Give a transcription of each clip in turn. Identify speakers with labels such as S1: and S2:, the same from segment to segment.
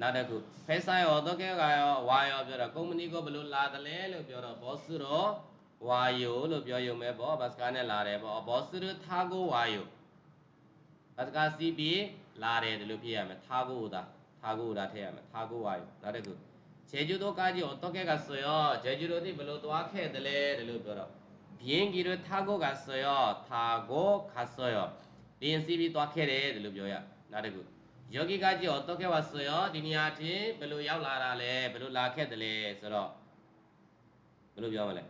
S1: နောက်တစ်ခုဖဲဆိုင်ရောတော့ကဲကရောဝါရောပြောတော့ကုမ္ပဏီကိုဘယ်လိုလာတယ်လဲလို့ပြောတော့ဘောဆူရောဝါယိုလို့ပြောရုံပဲပေါ့ဘတ်စကာနဲ့လာတယ်ပေါ့ဘောဆူရသာကိုဝါယိုဘတ်စကာစီပီလာတယ်ဒီလိုပြရမယ်သာကိုဒါသာကိုဒါထည့်ရမယ်သာကိုဝါယိုနောက်တစ်ခုခြေကျူတော့ကားကြီးတော့ကဲကဆိုရောခြေကျူတို့ဒီဘယ်လိုသွားခဲ့တယ်လဲဒီလိုပြောတော့ဘင်းကြီးတို့သာကိုကဆိုရောသာကိုခါဆိုရောလင်းစီပီသွားခဲ့တယ်ဒီလိုပြောရနောက်တစ်ခု ယောဂီကကြည့်အောင်တော့ခဲ့ပါဆိုရောဒီနေရာအထိဘယ်လိုရောက်လာတာလဲဘယ်လိုလာခဲ့တယ်လဲဆိုတော့ဘယ်လိုပြောမလဲ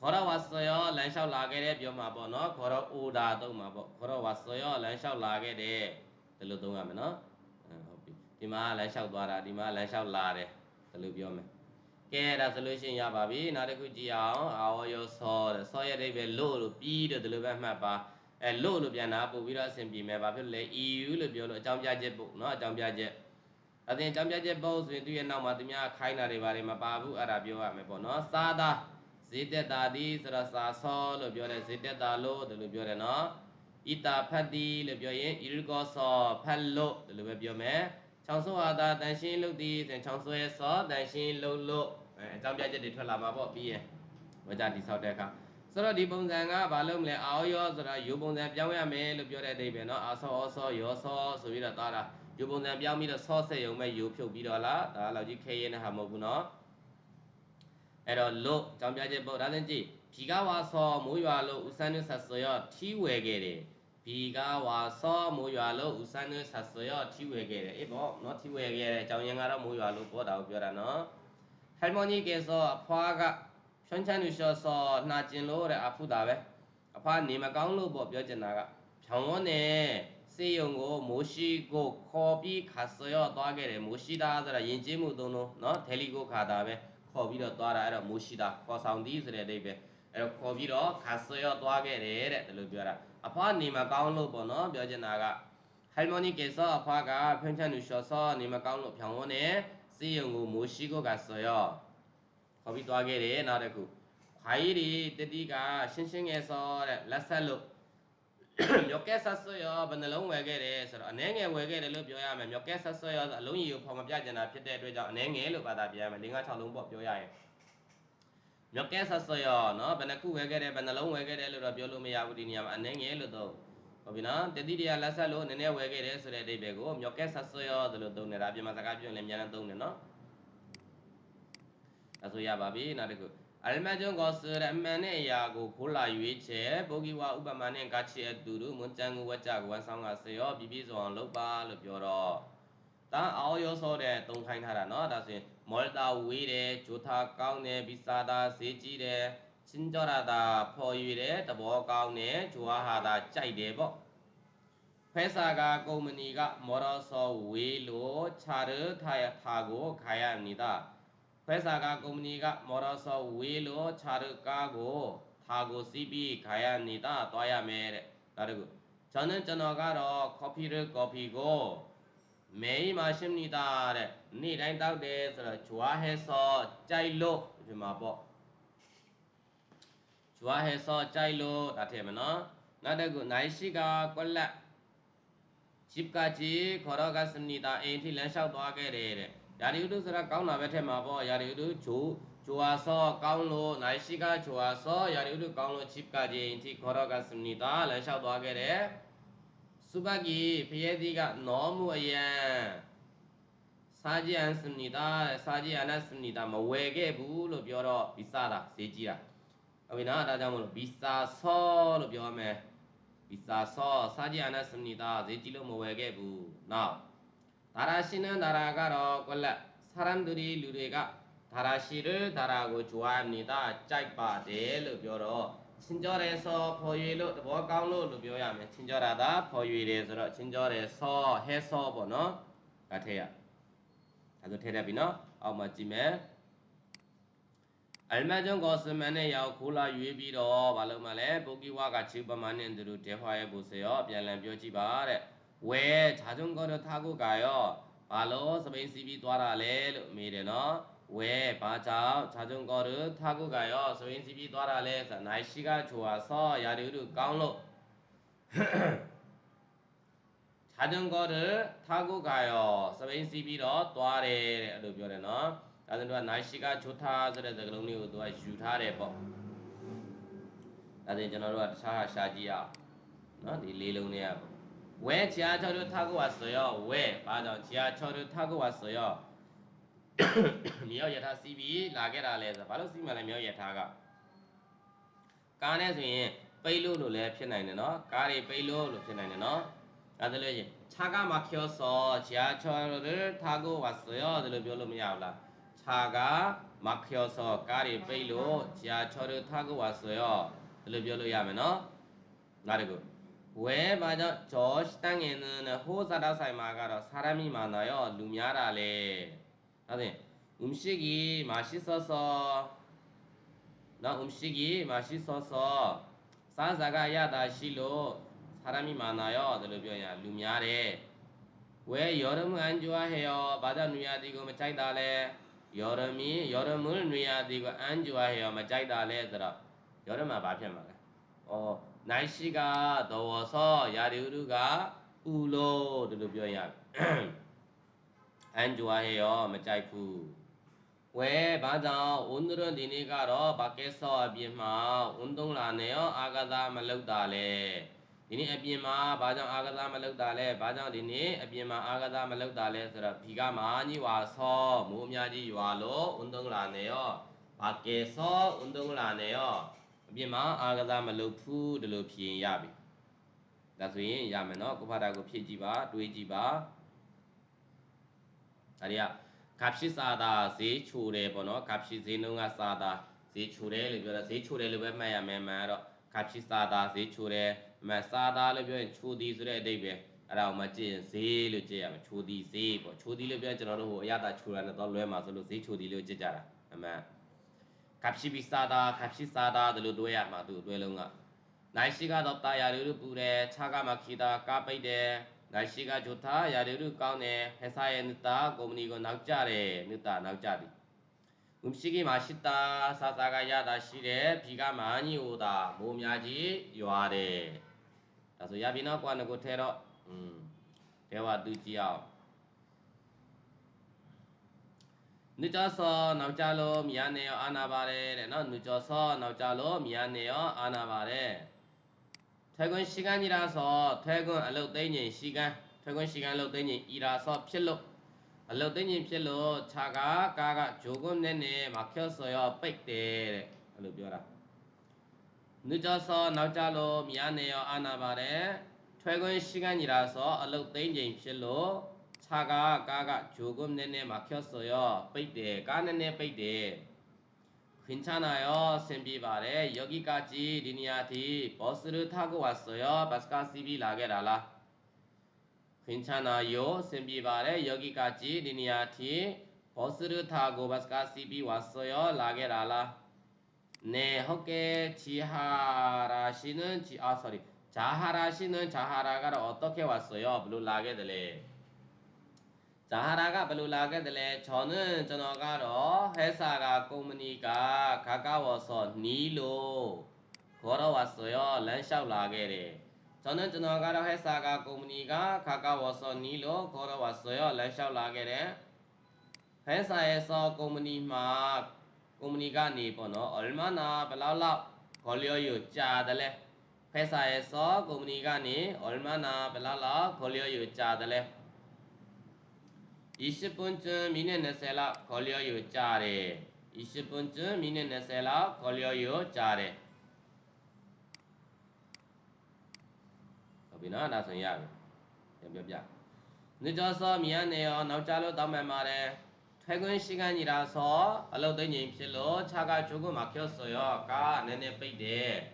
S1: ခေါ်တော့ဝါဆိုရောလမ်းလျှောက်လာခဲ့တယ်ပြောမှာပေါ့နော်ခေါ်တော့အိုတာသုံးမှာပေါ့ခေါ်တော့ဝါဆိုရောလမ်းလျှောက်လာခဲ့တယ်ဒီလိုသုံးရမယ်နော်ဟုတ်ပြီဒီမှာလမ်းလျှောက်သွားတာဒီမှာလမ်းလျှောက်လာတယ်ဒီလိုပြောမယ်ကဲဒါဆိုလို့ရှိရင်ရပါပြီနောက်တစ်ခုကြည့်အောင်အာဝရောဆောတဲ့ဆောရဲ့အိဗယ်လို့လို့ပြီးတယ်ဒီလိုပဲမှတ်ပါ အဲလို့လို့ပြန်တာပို့ပြီးတော့အဆင်ပြေမယ်ဘာဖြစ်လဲ EU လို့ပြောလို့အကြောင်းပြချက်ပို့เนาะအကြောင်းပြချက်အသင်အကြောင်းပြချက်ပို့ဆိုရင်သူရဲ့နောက်မှာသူများခိုင်းတာတွေပါတယ်မပါဘူးအဲ့ဒါပြောရမယ်ပေါ့เนาะစားတာဈေးတက်တာဒီဆိုတော့စာဆောလို့ပြောတယ်ဈေးတက်တာလို့ဒီလိုပြောတယ်เนาะဣတာဖတ်တီလို့ပြောရင်ဣရကောဆောဖတ်လို့ဒီလိုပဲပြောမယ်ချောင်းဆိုဟာတာတန်ရှင်းလုပ်သည်ဆိုရင်ချောင်းဆိုရဲ့ဆောတန်ရှင်းလုပ်လို့အဲအကြောင်းပြချက်တွေထွက်လာမှာပေါ့ပြီးရင်ဝကြတိဆောက်တဲ့အခါ ဆိုတော့ဒီပုံစံကဘာလို့မလဲအာရောဆိုတာယူပုံစံပြောင်းရမယ်လို့ပြောတဲ့အဓိပ္ပာယ်เนาะအာဆောအောဆောယောဆောဆိုပြီးတော့သွားတာယူပုံစံပြောင်းပြီးတော့ဆောဆက်ရုံပဲယူဖြုတ်ပြီးတော့လားဒါလောက်ကြီးခဲရဲတဲ့ဟာမဟုတ်ဘူးเนาะအဲ့တော့လို့ကြောင်းပြချက်ပေါ့ဒါသင်ကြည့်ဖြီကဝါဆောမိုးရွာလို့ဥစန်းနုဆက်ဆိုရထီးဝယ်ခဲ့တယ်ဖြီကဝါဆောမိုးရွာလို့ဥစန်းနုဆက်ဆိုရထီးဝယ်ခဲ့တယ်အေးပေါ့เนาะထီးဝယ်ခဲ့တယ်အကြောင်းရင်းကတော့မိုးရွာလို့ပေါ့တာကိုပြောတာเนาะ ဖြွန်ချန်လူရှော့ဆော်နှာကျင်လို့တဲ့အဖုတာပဲအဖနေမကောင်းလို့ပေါ့ပြောချင်တာကဖြောင်းဝန်းနဲ့စေယုံကိုမိုးရှိကိုခေါ်ပြီးခါဆွေရောသွားခဲ့တယ်မိုးရှိသားဆိုတာယဉ်ကျေးမှုသုံးလုံးเนาะတယ်လီကိုခါတာပဲခေါ်ပြီးတော့သွားတာအဲ့တော့မိုးရှိသားခေါ်ဆောင်သည်ဆိုတဲ့အဓိပ္ပာယ်အဲ့တော့ခေါ်ပြီးတော့ခါဆွေရောသွားခဲ့တယ်တဲ့ဒါလိုပြောတာအဖနေမကောင်းလို့ပေါ့เนาะပြောချင်တာကဟယ်မိုနီကေဆောအဖကဖြန့်ချန်လူရှော့ဆောနေမကောင်းလို့ဖြောင်းဝန်းနဲ့စေယုံကိုမိုးရှိကိုကဆွေရော ခေါ်ပြီးသွားခဲ့တယ်နောက်တစ်ခုခါရီဒီတတိကရှင်းရှင်းငယ်စောတဲ့လက်ဆက်လို့မြောက်ကက်ဆက်ဆွရောဘယ်နှလုံးဝယ်ခဲ့တယ်ဆိုတော့အနှဲငယ်ဝယ်ခဲ့တယ်လို့ပြောရမယ်မြောက်ကက်ဆက်ဆွရောဆိုအလုံးကြီးကိုဖော်မပြကျင်တာဖြစ်တဲ့အတွက်ကြောင့်အနှဲငယ်လို့ဘာသာပြန်ရမယ်၄၅၆လုံးပေါ့ပြောရရင်မြောက်ကက်ဆက်ဆွရောနော်ဘယ်နှခုဝယ်ခဲ့တယ်ဘယ်နှလုံးဝယ်ခဲ့တယ်လို့တော့ပြောလို့မရဘူးဒီနေရာမှာအနှဲငယ်လို့တော့ဟုတ်ပြီနော်တတိတရားလက်ဆက်လို့နည်းနည်းဝယ်ခဲ့တယ်ဆိုတဲ့အဓိပ္ပာယ်ကိုမြောက်ကက်ဆက်ဆွရောဆိုလို့သုံးနေတာပြန်မစကားပြောရင်လည်းအများနဲ့သုံးတယ်နော် ဒါဆိုရပါပြီနောက်တစ်ခုအလမကျွန်းကောစရအမှန်နဲ့အရာကိုခိုးလာရွေးချယ်ပုဂ္ဂိဝဥပမာနဲ့ကချီအတူတူမွန်တန်ကိုဝတ်ကြကိုဝန်ဆောင်ကစေရောပြီးပြီးဆိုအောင်လုပ်ပါလို့ပြောတော့တန်းအောင်ရောစောတဲ့တုံခိုင်းထားတာเนาะဒါဆိုရင်မော်တာဝေးတယ်ဂျိုထာကောင်းတယ်ပြီးစာသာဈေးကြီးတယ်ချင်းကြောရတာဖော်ရွေတယ်တဘောကောင်းတယ်ဂျိုဟာတာကြိုက်တယ်ပေါ့ဖဲစာကကုမ္ပဏီကမော်တော်ဆောဝေးလို့ခြာရထားရထားကိုခါရမည် သက်စာကကုမ္ပဏီကမော်တော်ဆော့ဝေးလို့ခြားရကားကိုဟာကိုစီးပြီးခါရနေတာသွားရမယ်တဲ့နောက်တစ်ခုကျွန်တော်ကျွန်တော်ကတော့ coffee ရ coffee ကိုမေးမှာရှိနေတာတဲ့နေ့တိုင်းတောက်တယ်ဆိုတော့ jwa he so ကြိုက်လို့ဒီမှာပေါ့ jwa he so ကြိုက်လို့ဒါထည့်မယ်နော်နောက်တစ်ခုနိုင်ရှိကကွက်လက် chip ကကြီးခေါ်တော့ကစနေတာအိမ်ထိလမ်းလျှောက်သွားခဲ့တယ်တဲ့ ရာဒီဥတုဆိုတာကောင်းတာပဲထက်မှာပေါ့ရာဒီဥတုဂျိုဂျိုအားဆောကောင်းလို့နိုင်ရှိကဂျိုအားဆောရာဒီဥတုကောင်းလို့ chip ကကြီးအထိခေါ်တော့ကစမနီတာလမ်းလျှောက်သွားခဲ့တယ်စုဘကီဖျဲသီးကနောမှုအယံစားကြံစမနီတာစားကြံနစမနီတာမဝယ်ခဲ့ဘူးလို့ပြောတော့ဗီစာတာဈေးကြီးတာဟုတ်ပြီနော်ဒါကြောင့်မလို့ဗီစာဆောလို့ပြောရမယ်ဗီစာဆောစားကြံနစမနီတာဈေးကြီးလို့မဝယ်ခဲ့ဘူးနောက် ဒါရာရှင်နဒါရာကတော့ကွလက်ဆရမ်ဒူရီလူတွေကဒါရာရှိရဒါရာကိုကြွားနေတာကြိုက်ပါတယ်လို့ပြောတော့ချင်းကြောတယ်ဆောဖော်ရွေလို့သဘောကောင်းလို့လို့ပြောရမယ်ချင်းကြောတာဒါဖော်ရွေတယ်ဆိုတော့ချင်းကြောတယ်ဆောဟဲဆောပေါ့နော်ဒါထည့်ရဒါဆိုထည့်တတ်ပြီနော်အောက်မှာကြည့်မယ်အလမဂျွန်ကိုစမန်နဲ့ရောက်ခိုးလာရွေးပြီးတော့ဘာလို့မှလဲပိုကီဝါကချီပမန်နဲ့သူတို့ဒေဟွာရဲ့ဘုဆေရောပြန်လည်ပြောကြည့်ပါတဲ့ 왜 자전거를 타고 가요? 바로 스페인 CB သွားတာလဲလို့မေးတယ်နော်왜 맞아 자전거를 타고 가요? 스페인 CB သွားတာလဲ 날씨가 좋아서 야리우르 ကောင်းလို့ 자전거를 타고 가요. 스페인 시비로 또아래အဲ့လိုပြောတယ်နော်။ဒါဆိုတော့ 날씨가 좋다 ဆိုတဲ့စကားလုံးလေးကိုသူကယူထားတယ်ပေါ့။ဒါဆိုရင်ကျွန်တော်တို့ကတခြားဟာရှာကြည့်ရအောင်။နော်ဒီလေးလုံးလေးကပေါ့။ 왜 지하철을 타고 왔어 요? 왜? 맞 아. 지하철을 타고 왔어 요. 미어 예타 CB 나게라 해서 바로 CB 만 미어 예타가 까네 수인 빼이로로 래 편하네 너. 까리 빼이로로 편하네 너. 아들이 차가 막혀서 지하철을 타고 왔어 요. 아들이 별로 미야올 라. 차가 막혀서 까리 빼이로 지하철을 타고 왔어 요. 아들이 별로 야면 너. 나르고 왜 맞아? 저 식당에는 호사라사이마가라 사람이 많아요. 루미아라레. 아니, 음식이 맛있어서 나 음식이 맛있어서 사자가야 다시로 사람이 많아요. 들으려야 루미아레. 왜 여름을 안 좋아해요? 맞아 누야디고 마짜이다레. 여름이 여름을 누야디고 안 좋아해요. 마짜이다레 들어. 여름아 마피아 말해. 어. နိုင်ရှိကသဝဆောရာဒီဥဒုကဥလို့ဒီလိုပြောရအန်ဂျွာဟေရောမကြိုက်ဘူးဝဲဘာကြောင့်ဝန်ဒရဒီနေ့ကတော့ဘာကဲဆောအပြင်မှာဝန်သုံးလာနေရောအာဂသာမလောက်တာလဲဒီနေ့အပြင်မှာဘာကြောင့်အာဂသာမလောက်တာလဲဘာကြောင့်ဒီနေ့အပြင်မှာအာဂသာမလောက်တာလဲဆိုတော့ဒီကမာကြီးဝါဆောမိုးအများကြီးရွာလို့ဝန်သုံးလာနေရောဘာကဲဆောဝန်သုံးလာနေရော အပြင်မှာအာကစားမလုပ်ဘူးဒီလိုဖြေရင်ရပြီ။ဒါဆိုရင်ရမယ်နော်ကိုဖာတာကိုဖြည့်ကြည့်ပါတွေးကြည့်ပါ။ဒါတွေကဂပ်ရှိစာတာဈေးချိုတယ်ပေါ့နော်ဂပ်ရှိဈေးနှုန်းကစာတာဈေးချိုတယ်လို့ပြောတာဈေးချိုတယ်လို့ပဲမှတ်ရမယ်မှန်တော့ဂပ်ရှိစာတာဈေးချိုတယ်မှန်စာတာလို့ပြောရင်ချိုသည်ဆိုတဲ့အဓိပ္ပာယ်အဲ့ဒါကိုမကြည့်ရင်ဈေးလို့ကြည့်ရမယ်ချိုသည်ဈေးပေါ့ချိုသည်လို့ပြောရင်ကျွန်တော်တို့ဟိုအရသာချိုတာနဲ့တော့လွဲမှာဆိုလို့ဈေးချိုသည်လို့ကြည့်ကြတာအမှန် ခပ်ရှိပိစာတာခပ်ရှိစာတာဒီလိုတွဲရမှာသူတွဲလုံးကနိုင်ရှိကတော့တာယာလူပူတယ်ခြားကမှခီတာကပိတ်တယ်နိုင်ရှိကဂျိုသာယာလူကောင်းတယ်ဟဆာရဲ့နတာကုမ္ပဏီကိုနောက်ကျတယ်နတာနောက်ကျသည်ုရှိကိမှာရှိတာစာစာကရတာရှိတယ်ဖြီကမာညိုတာမိုးများကြီးရွာတယ်ဒါဆိုရပြီနော်ကွာငကိုထဲတော့อืมတဲဝသူကြည့်အောင် နုကြောသောနောက်ကြလို့မြာနေရောအာနာပါတယ်တဲ့နော်နုကြောသောနောက်ကြလို့မြာနေရောအာနာပါတယ်ထဲခွန်းရှိကန်းကြီးရာသောထဲခွန်းအလုတ်သိမ့်ညင်ရှိကန်းထဲခွန်းရှိကန်းလုတ်သိမ့်ညင်ဤရာသောဖြစ်လို့အလုတ်သိမ့်ညင်ဖြစ်လို့ခြာကကာကဂျိုကွန်းနဲ့နဲ့မဖြော့စော်ရောပိတ်တယ်တဲ့အဲ့လိုပြောတာနုကြောသောနောက်ကြလို့မြာနေရောအာနာပါတယ်ထွဲခွန်းရှိကန်းကြီးရာသောအလုတ်သိမ့်ညင်ဖြစ်လို့ 차가 까가 조금 내내 막혔어요. 빼대 까는 내 빼대. 괜찮아요. 샌비발에 여기까지 리니아티 버스를 타고 왔어요. 바스카시비 라게라라 괜찮아요. 샌비발에 여기까지 리니아티 버스를 타고 바스카시비 왔어요. 라게라라 네, 헛개 지하라시는 지, 아, sorry. 자하라시는 자하라가 어떻게 왔어요? 블루 라게들레 자하라가 블루라게들레 저는 전화가로 회사가 꼬무니까 가까워서 니로 걸어왔어요. 랜샤우 라게레. 저는 전화가로 회사가 꼬무니까 가까워서 니로 걸어왔어요. 랜샤우 라게레. 회사에서 꼬무니막 꼬무니가 니번호 얼마나 블라블라 걸려요 짜들레. 회사에서 꼬무니가 니 얼마나 블라블라 걸려요 짜들레. 20분쯤 미네네셀라 걸려요 짜레 20분쯤 미네네셀라 걸려요 짜리. 거기나? 나선야 몇몇야 늦어서 미안해요. 남자로 담말 말해. 퇴근 시간이라서 알로된 임실로 차가 조금 막혔어요. 가 내내 빼대.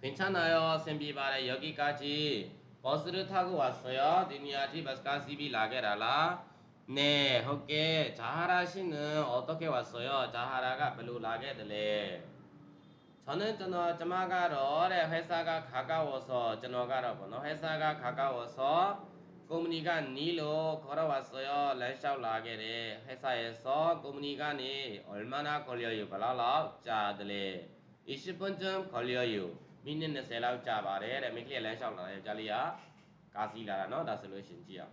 S1: 괜찮아요 샘비바레 여기까지 버스를 타고 왔어요. 드니아지 버스카시비 라게라라. 네, 헛게 자하라 씨는 어떻게 왔어 요? 자하라가 별로 나게 들 래. 저는 저너 저마가로래 회사가 가까워서 저너가로 번호 회사가 가까워서 꼬무니가 니로 걸어왔어 요. 렌샤우 라게래 회사에서 꼬무니가니 얼마나 걸려 요? 발라라 자들래 20분쯤 걸려 요. 미는 세라우 자바래 레미클리 렌샤우 라요 자리야 가시라라 너 다슬로신 지 야.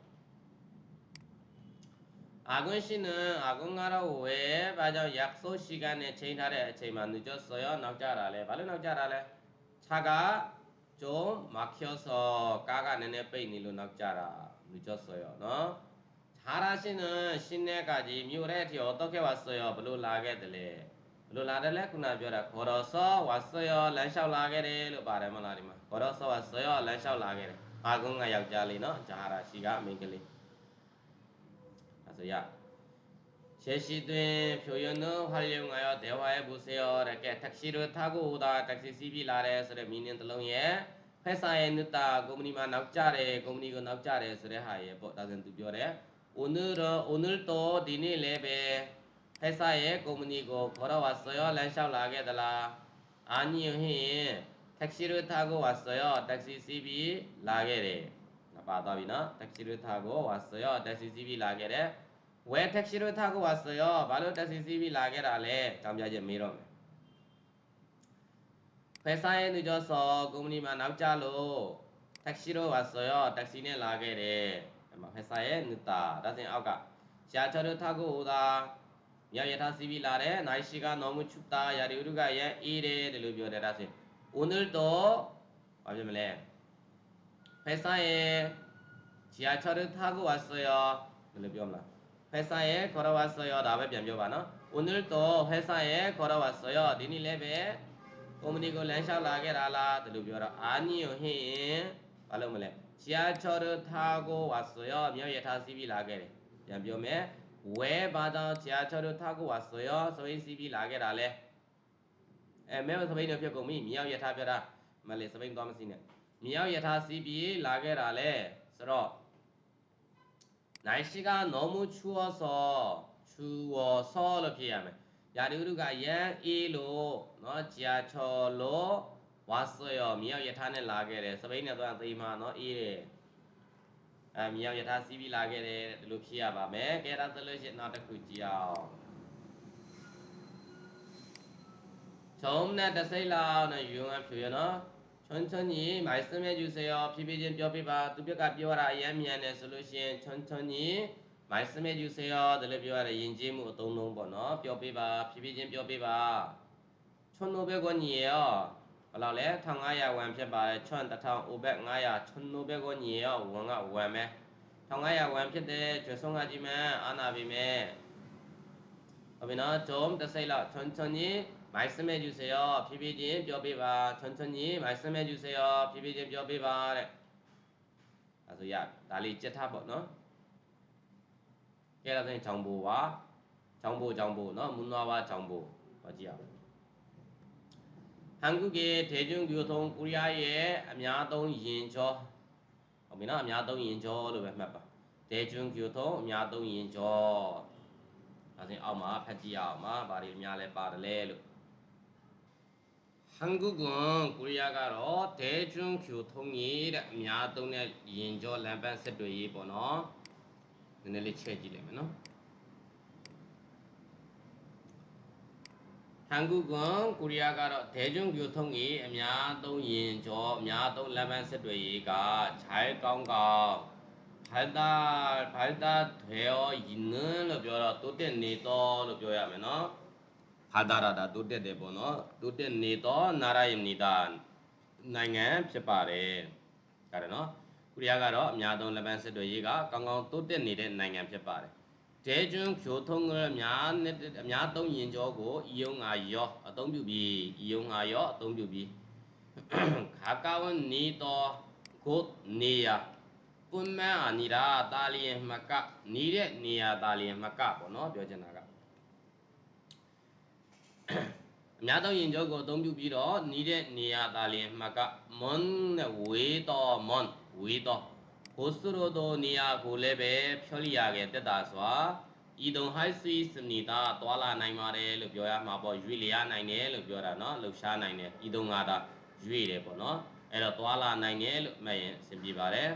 S1: အာကွင်းရှိနအာကွင်းကတော့ဝဲဘာကြောင့်ရက်ဆိုရှိကနဲ့ချိန်ထားတဲ့အချိန်မှာသူကျော်ဆော်ရနောက်ကြတာလဲဘာလို့နောက်ကြတာလဲခြာကကျုံမချောဆော်ကားကနည်းနည်းပိတ်နေလို့နောက်ကြတာသူကျော်ဆော်ရနော်ခြာရရှိနရှင်းတဲ့ကကြီးမြို့ရဲထျော်တော့ခဲ့ပါဆော်ရဘလို့လာခဲ့တယ်လဲဘလို့လာတယ်လဲခုနပြောတာခေါ်တော်ဆော်ဝါဆော်ရလမ်းလျှောက်လာခဲ့တယ်လို့ပါတယ်မလားဒီမှာခေါ်တော်ဆော်ဝါဆော်ရလမ်းလျှောက်လာခဲ့တယ်အာကွင်းကယောက်ျားလေးနော်ခြာရရှိကအမိန်းကလေး 가서야 제시된 표현을 활용하여 대화해 보세요. 이렇게 택시를 타고 오다 택시 시비 아래에서 미는 들렁에 회사에 늦다 고무니만 낙자래 고무니가 낙자래 서래 하예 라는 두별에 오늘은 오늘도 니네 랩에 회사에 고무니고 걸어왔어요. 렌샵 나게 달라 아니요 히 택시를 타고 왔어요. 택시 시비 라게래 바다비나 택시를 타고 왔어요. 택시 시비 라게래 왜 택시를 타고 왔어요? 바로 택시 CB 라게라래. 잠자제 미럼. 회사에 늦어서 고문이만 남자로 택시로 왔어요. 택시는 라게래. 회사에 늦다. 다시 아까 지하철을 타고 오다. 야예타 CB 라래. 날씨가 너무 춥다. 야리 우리가 예 이래 들으벼래 다시. 오늘도 어쩌면래 회사에 지하철을 타고 왔어요. 들으벼라. 회사에 걸어왔어요. 다음에 변변 오늘도 회사에 걸어왔어요. 니니 레베 꼬무니고 렌샤 라게라라 들으벼라. 아니요 해. 발로 몰래. 지하철을 타고 왔어요. 미어예 타 CB 라게래. 변변에 왜 받아 지하철을 타고 왔어요? 소위 CB 라게라래. 에 매우 서베이 높여 꼬미 미어예 타 벼라. 말레 서베이 도마시네. 미어예 타 CB 라게라래. 서로 날씨가 너무 추워서 추워서로 표현하면 야리우루가 양이로 너 지하철로 왔어 요. 미역 예타는 라게 래. 스페인에 또한 쓰이마 너 이 래. 아 미역 예타 시비 라게 래. 로 표현하면 게라 쓸러시 나타 구지 요. 처음 내 뜻을 나오는 유용한 표현어 천천히 말씀해 주세요. 피비진 뼈비바 두뼈가 뼈라 예미안에 솔루션 천천히 말씀해 주세요. 들려 뼈라 인지무 동동 번호 뼈비바 피비진 뼈비바 1,500원이에요. ဘယ်လောက်လဲ1500ဝမ်ဖြစ်ပါတယ်ချွန်း1500 1500ဝန်းကြီးရောဝမ်ကဝမ်ပဲ1500ဝမ်ဖြစ်တဲ့ကျွဆုံးကကြီးမန်အာနာပြီမဲ့ဟုတ်ပြီနော်ဂျုံတစ်စိတ်လောက်ချွန်းချွန်းကြီး 말씀해 주세 요. 비비진 뼈비바 천천히 말씀해 주세 요. 비비진 뼈비바 그래서 야 난리 째타버 너 깨라더니 정보와 정보 정보 너 문화와 정보 어디야 한국의 대중교통 코리아의 아미아동 인조 어미나 아미아동 인조로 왜 맞봐 대중교통 아미아동 인조 나중에 아마 패지 아마 말이 미안해 빠르래 한국은 코리아가로 대중교통이 아များသုံးတဲ့ 인조 람반 셋들이 ပေါ့နော်နည်းနည်းလေးချက်ကြည့်လိုက်မယ်နော် 한국은 코리아가로 대중교통이 အများသုံး 인조 အများသုံး 람반 셋들이가 잘 건강 발달 발달되어 있는 လို့ပြောတော့တိုးတက်နေတော့လို့ပြောရမယ်နော် ဟာဒါရတာတိုးတက်တယ်ပေါ့နော်တိုးတက်နေတော့နာရယမနီတာနိုင်ငံဖြစ်ပါတယ်ဒါရနော်ကုရိယာကတော့အများဆုံးလက်ပန်းစစ်တွေရေးကကောင်းကောင်းတိုးတက်နေတဲ့နိုင်ငံဖြစ်ပါတယ်ဒေကျွန်းဖြိုထုံးကအများနဲ့အများသုံးရင်ကျော်ကိုဤယုံငါရောအသုံးပြုပြီးဤယုံငါရောအသုံးပြုပြီးခါကဝန်နီတော့ကိုနေရပွန်မန်အနီရာတာလီယမကနေတဲ့နေရတာလီယမကပေါ့နော်ပြောချင်တာက အများသုံးရင်ကျော်ကိုအသုံးပြုပြီးတော့နီးတဲ့နေရာသားလျင်မှတ်ကမွန်နဲ့ဝေးတော့မွန်ဝေးတော့ဘိုစရိုတို့နေရာကိုလည်းပဲဖြောလိရခဲ့တက်တာစွာဤတုံဟိုက်စီစနီတာတွာလာနိုင်ပါတယ်လို့ပြောရမှာပေါ့ရွေလျားနိုင်တယ်လို့ပြောတာเนาะလှူရှားနိုင်တယ်ဤတုံကတာရွေတယ်ပေါ့เนาะအဲ့တော့တွာလာနိုင်တယ်လို့မှတ်ရင်အဆင်ပြေပါတယ်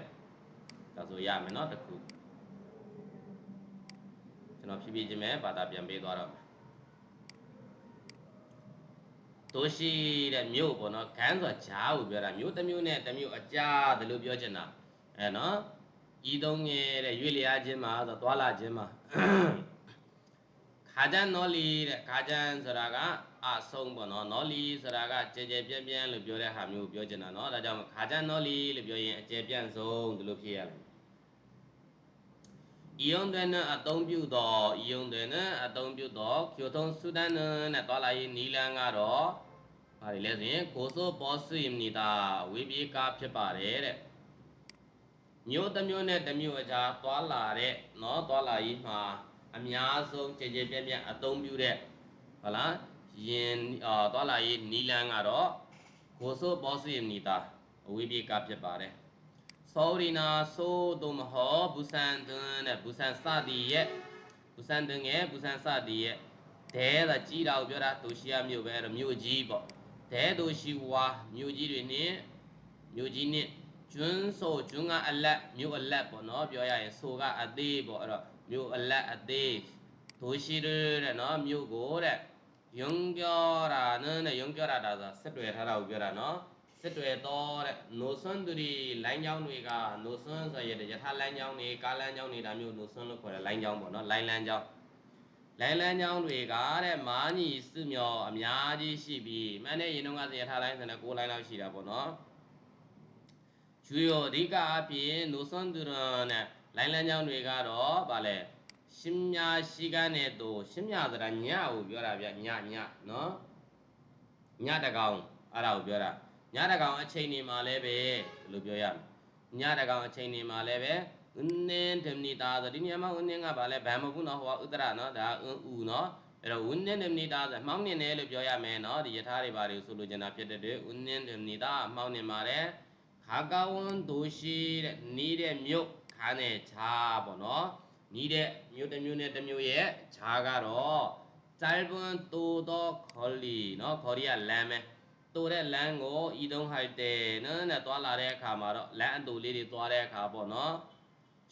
S1: ဒါဆိုရမယ်เนาะတခုကျွန်တော်ဖြည်းဖြည်းချင်းပဲဘာသာပြန်ပေးသွားတော့ တို့ရှိတဲ့မြို့ပေါ့နော်ခန်းဆိုတာဂျားကိုပြောတာမြို့တစ်မြို့နဲ့တစ်မြို့အကြားတယ်လို့ပြောချင်တာအဲနော်ဤသုံးငယ်တဲ့ရွေ့လျားခြင်းမှာဆိုသွားလာခြင်းမှာခါကြံနော်လီတဲ့ခါကြံဆိုတာကအဆုံးပေါ့နော်နော်လီဆိုတာကကြဲကြဲပြန့်ပြန့်လို့ပြောတဲ့ဟာမျိုးကိုပြောချင်တာနော်ဒါကြောင့်ခါကြံနော်လီလို့ပြောရင်အကျယ်ပြန့်ဆုံးဒီလိုဖြစ်ရလိမ့်မယ်ဤ ယုံတဲ့နဲ့အသုံးပြုသောဤယုံတဲ့နဲ့အသုံးပြုသောကျိုထုံးစုဒန်နဲ့တွာလာရေးနီလန်းကတော့ဘာတွေလဲဆိုရင်ကိုစိုးဘောဆွေမီတာဝေပြေကားဖြစ်ပါတယ်တဲ့မျိုးတစ်မျိုးနဲ့တစ်မျိုးအကြားတွာလာတဲ့เนาะတွာလာရေးမှာအများဆုံးကြည်ကြည်ပြန့်ပြန့်အသုံးပြုတဲ့ဟုတ်လားရင်အာတွာလာရေးနီလန်းကတော့ကိုစိုးဘောဆွေမီတာဝေပြေကားဖြစ်ပါတယ် သောရိနာဆိုသို့မဟုတ်ဘူဆန်တွန်းတဲ့ဘူဆန်စသည်ရဲ့ဘူဆန်တွန်းရဲ့ဘူဆန်စသည်ရဲ့ဒဲသာကြီးတာကိုပြောတာဒိုရှိယမြို့ပဲအဲ့တော့မြို့ကြီးပေါ့ဒဲဒိုရှိဝါမြို့ကြီးတွေနဲ့မြို့ကြီးနဲ့ကျွန်းဆိုကျွန်းကအလက်မြို့အလက်ပေါ့နော်ပြောရရင်ဆိုကအသေးပေါ့အဲ့တော့မြို့အလက်အသေးဒိုရှိရတဲ့နော်မြို့ကိုတဲ့ယုံပြောတာနဲ့ယုံပြောတာဒါဆိုဆက်တွေ့ထားတာကိုပြောတာနော် စစ်တွေတော့တဲ့နိုဆွန်းသူတွေလိုင်းချောင်းတွေကနိုဆွန်းဆိုရတဲ့ယထာလိုင်းချောင်းတွေကားလမ်းချောင်းတွေဒါမျိုးနိုဆွန်းလို့ခေါ်တဲ့လိုင်းချောင်းပေါ့နော်လိုင်းလမ်းချောင်းလိုင်းလမ်းချောင်းတွေကတဲ့မာညီစုမြော်အများကြီးရှိပြီးမနေ့ရင်တော့ကယထာလိုင်းဆိုတဲ့6လိုင်းလောက်ရှိတာပေါ့နော်ကျွေရောအဓိကအပြင်နိုဆွန်းသူရနဲ့လိုင်းလမ်းချောင်းတွေကတော့ဗာလဲရှင်မြရှိကန်းနဲ့တို့ရှင်မြဆိုတာညကိုပြောတာဗျညညနော်ညတကောင်အဲ့ဒါကိုပြောတာ ညတကောင်အချိန်နေမှာလည်းပဲလို့ပြောရမယ်ညတကောင်အချိန်နေမှာလည်းပဲဥနင်းဓမ္နိတာဆိုဒီနေရာမှာဥနင်းကဗာလဲဗံမဟုတ်နော်ဟိုကဥဒရနော်ဒါဥဥနော်အဲ့တော့ဥနင်းဓမ္နိတာဆိုမှောင်းနေတယ်လို့ပြောရမယ်နော်ဒီယထာတွေဘာတွေဆိုလိုချင်တာဖြစ်တဲ့အတွက်ဥနင်းဓမ္နိတာမှောင်းနေမှာတဲ့ခါကဝန်းဒိုရှိတဲ့နီးတဲ့မြို့ခါနဲ့ခြားပေါ့နော်နီးတဲ့မြို့တစ်မြို့နဲ့တစ်မြို့ရဲ့ခြားကတော့짧은တိုတော့ခေါ်လီနော်ခေါ်ရီကလမ်းပဲ တိုတဲ့လမ်းကိုဤတုံးဟိုက်တယ်နော်နဲ့သွားလာတဲ့အခါမှာတော့လမ်းအတူလေးတွေသွားတဲ့အခါပေါ့နော်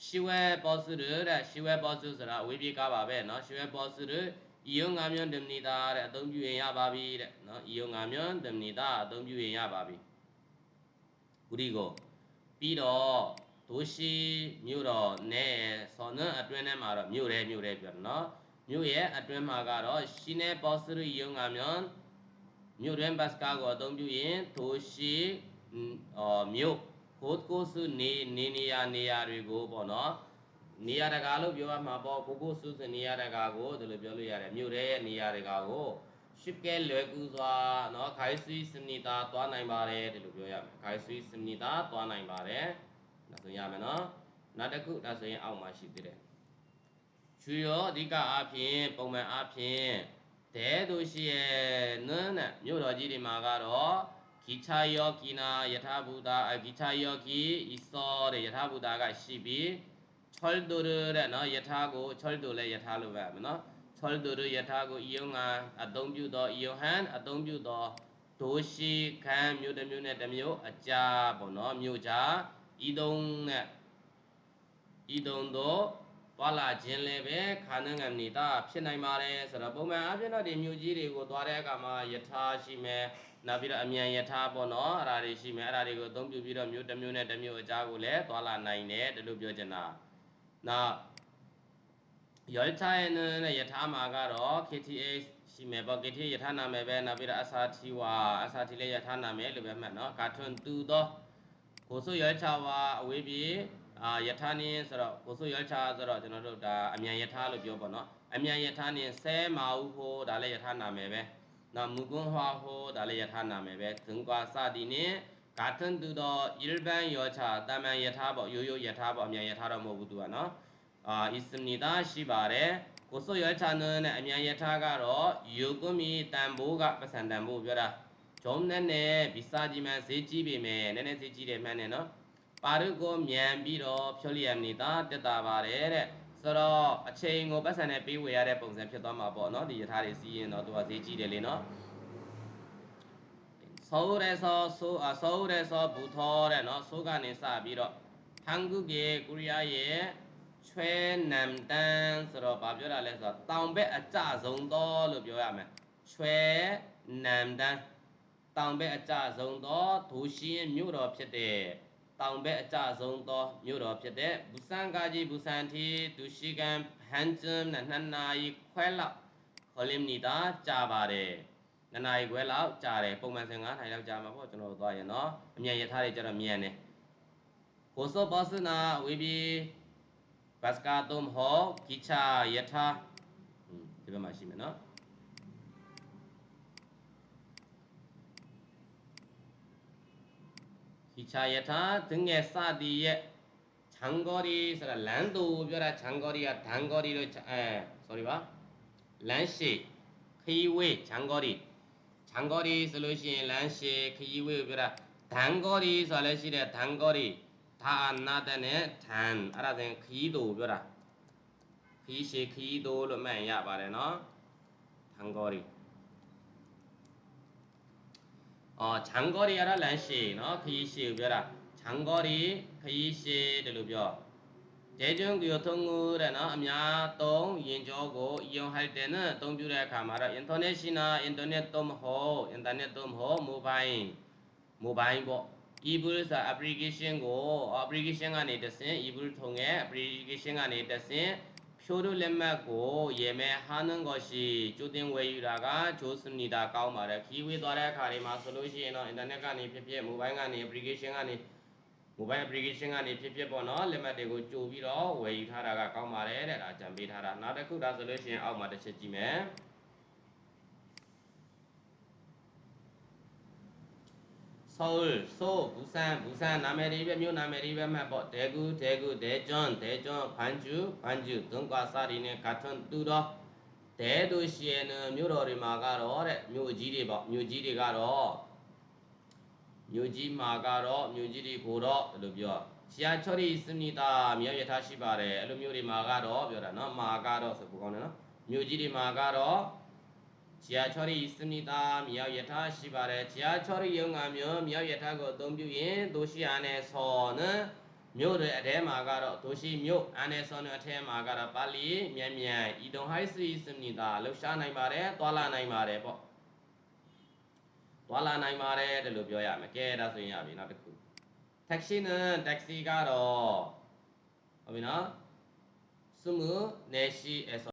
S1: ရှိဝဲပေါ်စုရတဲ့ရှိဝဲပေါ်စုဆိုတာဝေးပြေကားပါပဲနော်ရှိဝဲပေါ်စုရဤယုံငါမြွန်းဓမ္နိတာတဲ့အသုံးပြုရင်ရပါပြီတဲ့နော်ဤယုံငါမြွန်းဓမ္နိတာအသုံးပြုရင်ရပါပြီဂုရိကိုပြီးတော့ဒိုရှိမြို့တော်နဲ့ဆောနအတွင်းထဲမှာတော့မြို့ရဲမြို့ရဲပြောတယ်နော်မြို့ရဲ့အတွင်းမှာကတော့ရှိနေပေါ်စုရယုံငါမြွန်း မြို့တွင်ဘတ်ကားကိုအသုံးပြုရင်ထိုရှိမြို့ကိုကိုစုနေနေနေရနေရာတွေကိုပေါ့နော်နေရာတကာလို့ပြောရမှာပေါ့ကိုကိုစုစုနေရာတကာကိုဒီလိုပြောလို့ရတယ်မြို့ရဲနေရာတကာကိုရှစ်ကဲလွယ်ကူစွာနော်ခိုင်ဆွီစနီတာသွားနိုင်ပါတယ်ဒီလိုပြောရမယ်ခိုင်ဆွီစနီတာသွားနိုင်ပါတယ်ဒါဆိုရမယ်နော်နောက်တစ်ခုဒါဆိုရင်အောက်မှာရှိသေးတယ်ချွေရောအဓိကအားဖြင့်ပုံမှန်အားဖြင့် တဲသူရှိရဲ့နန်းနဲ့မြို့တော်ကြီးတွေမှာကတော့ဂီချာယောဂီနာယထာဘူတာဂီချာယောဂီဤသောတဲ့ယထာဘူတာကရှိပြီးချောလ်ဒူရတဲ့နော်ယထာကိုချောလ်ဒူလည်းယထာလိုပဲမနော်ချောလ်ဒူရယထာကိုဤယုံကအသုံးပြုသောဤယုံဟန်အသုံးပြုသောဒိုရှိခံမြို့တစ်မြို့နဲ့တစ်မြို့အကြာပေါ့နော်မြို့ကြာဤသုံးနဲ့ဤသုံးသော သွားလာခြင်းလည်းပဲခါနငံမဏိတာဖြစ်နိုင်ပါတယ်ဆိုတော့ပုံမှန်အပြင်တော့ဒီမြို့ကြီးတွေကိုသွားတဲ့အခါမှာယထာရှိမယ်နောက်ပြီးတော့အမြန်ယထာပေါ့နော်အဲ့ဒါတွေရှိမယ်အဲ့ဒါတွေကိုအသုံးပြုပြီးတော့မြို့တစ်မြို့နဲ့တစ်မြို့အကြားကိုလည်းသွားလာနိုင်တယ်ဒီလိုပြောချင်တာနောက်ယောယထာနဲ့ယထာမှာကတော့ KTH ရှိမယ်ပေါ့ KTH ယထာနာမည်ပဲနောက်ပြီးတော့အစာတိဝါအစာတိလည်းယထာနာမည်လို့ပဲမှတ်နော်ကာထွန်းသူသောကိုစုယောယထာဝါအဝေးပြေ အာယထာနင်းဆိုတော့ကိုစုရောချာဆိုတော့ကျွန်တော်တို့ဒါအမြန်ယထာလို့ပြောပေါ့နော်အမြန်ယထာနင်းဆဲမာဟုဟိုဒါလည်းယထာနာမယ်ပဲနော်မူကွန်ဟွာဟိုဒါလည်းယထာနာမယ်ပဲဇင်ကွာစသည်နင်းဂါထန်တူတော့ယလ်ဘန်ယောချာတာမန်ယထာပေါ့ရိုးရိုးယထာပေါ့အမြန်ယထာတော့မဟုတ်ဘူးသူကနော်အာအစ္စမနီတာရှိပါတယ်ကိုစုရောချာနင်းနဲ့အမြန်ယထာကတော့ယုကွန်မီတန်ဘိုးကပစံတန်ဘိုးပြောတာဂျုံနဲ့နဲ့ဗီစာကြီးမှဈေးကြီးပြီမယ်နည်းနည်းဈေးကြီးတယ်မှန်းတယ်နော် ပါရုကိုမြန်ပြီးတော့ဖြိုလျံနေတာတက်တာပါတယ်တဲ့ဆိုတော့အချိန်ကိုပတ်စံနဲ့ပေးဝေရတဲ့ပုံစံဖြစ်သွားမှာပေါ့နော်ဒီယထာတွေစီးရင်တော့သူကဈေးကြီးတယ်လေနော်ဆိုရဲဆိုဆိုအဆိုရဲဆိုဘူသောတဲ့နော်ဆိုကနေစပြီးတော့ဟန်ဂုကေကိုရီးယားရဲ့ချွဲနမ်တန်ဆိုတော့ဗာပြောတာလဲဆိုတော့တောင်ဘက်အကျဆုံးတော့လို့ပြောရမယ်ချွဲနမ်တန်တောင်ဘက်အကျဆုံးတော့ဒိုရှင်းမြို့တော်ဖြစ်တဲ့ တောင်ဘက်အကျဆုံးသောမြို့တော်ဖြစ်တဲ့ဘူဆန်ကာကြီးဘူဆန်တီဒူရှိကန်ဟန်ဂျမ်နဲ့နှစ်နာရီခွဲလောက်ခေါ်လင်းနေတာကြာပါတယ်နှစ်နာရီခွဲလောက်ကြာတယ်ပုံမှန်15နာရီလောက်ကြာမှာပေါ့ကျွန်တော်တို့သွားရင်နော်အမြန်ရထားတွေကျတော့မြန်တယ်ကိုစောဘောစနာဝီဘီဘတ်စကာတုံဟောကိချာယထာဟွန်းဒီဘက်မှာရှိမယ်နော် ဒီခြာယထာသင်ငယ်စသည်ရဲ့ခြံဂေါရီဆိုတာလမ်းသူပြောတာခြံဂေါရီကဓံဂေါရီလို့အဲ sorry ပါလမ်းရှိခီဝေးခြံဂေါရီခြံဂေါရီဆိုလို့ရှိရင်လမ်းရှိခီဝေးပြောတာဓံဂေါရီဆိုတာလည်းရှိတယ်ဓံဂေါရီဒါနာတနဲ့ဓံအဲ့ဒါဆိုရင်ခီးသူပြောတာခီးရှိခီးသူလို့မှတ်ရပါတယ်နော်ဓံဂေါရီ 어, 장거리야라 란시, 너 그이시 의벼라. 장거리 그이시를 의벼. 대중교통물에는 암야동 인조고 이용할 때는 동주에 가마라 인터넷이나 인터넷 돔호 인터넷 도호 모바일 모바일 뭐 이불사 애플리케이션고 애플리케이션 안에 있으니 이불 통해 애플리케이션 안에 있으니 န်ကိုရှိကျိုးတင်ဝယ်ယူတာကဂျိုးစနေတာကောင်းပါတယ်ခီးဝေးသွားတဲ့အခါတွေမှာဆိုလို့ရှိရင်တော့ internet ကနေဖြစ်ဖြစ် mobile ကနေ application ကနေ mobile application ကနေဖြစ်ဖြစ်ပေါ့နော်လက်မှတ်တွေကိုကြိုပြီးတော့ဝယ်ယူထားတာကကောင်းပါတယ်တဲ့ဒါကြံပေးထားတာနောက်တစ်ခုဒါဆိုလို့ရှိရင်အောက်မှာတစ်ချက်ကြည့်မယ်서 Seoul So Busan Busan နာမည်တွေပဲမြို့နာမည်တွေပဲမှတ်ပေါ့ Daegu Daegu Daejeon Daejeon Gwangju Gwangju Dongwa စသည်နဲ့ Gaton တူတော့ဒဲတို့ရှင်မြို့တော်တွေမှာကတော့တဲ့မြို့ကြီးတွေပေါ့မြို့ကြီးတွေကတော့မြို့ကြီးမှာကတော့မြို့ကြီးတွေကိုတော့ဘယ်လိုပြောရှရာချော်ရီစနီတာမြေရထားရှိပါတယ်အဲ့လိုမျိုးတွေမှာကတော့ပြောတာเนาะမှာကတော့ဆိုပူကောင်းတယ်เนาะမြို့ကြီးတွေမှာကတော့ 지하철이 있습니다. 미야예타 시발에 지하철을 이용하며 미야예타가 그 동주인 도시 안에서는 묘를 대마가로 도시 묘 안에서는 대마가로 빨리 면면 이동할 수 있습니다. 럭샤나이 말에 ጧ라나이 말에 뭐 ጧ라나이 말에 들로 벼야 매게다 소리야 비나 듣고 택시는 택시가로 어비나 스무 네시에서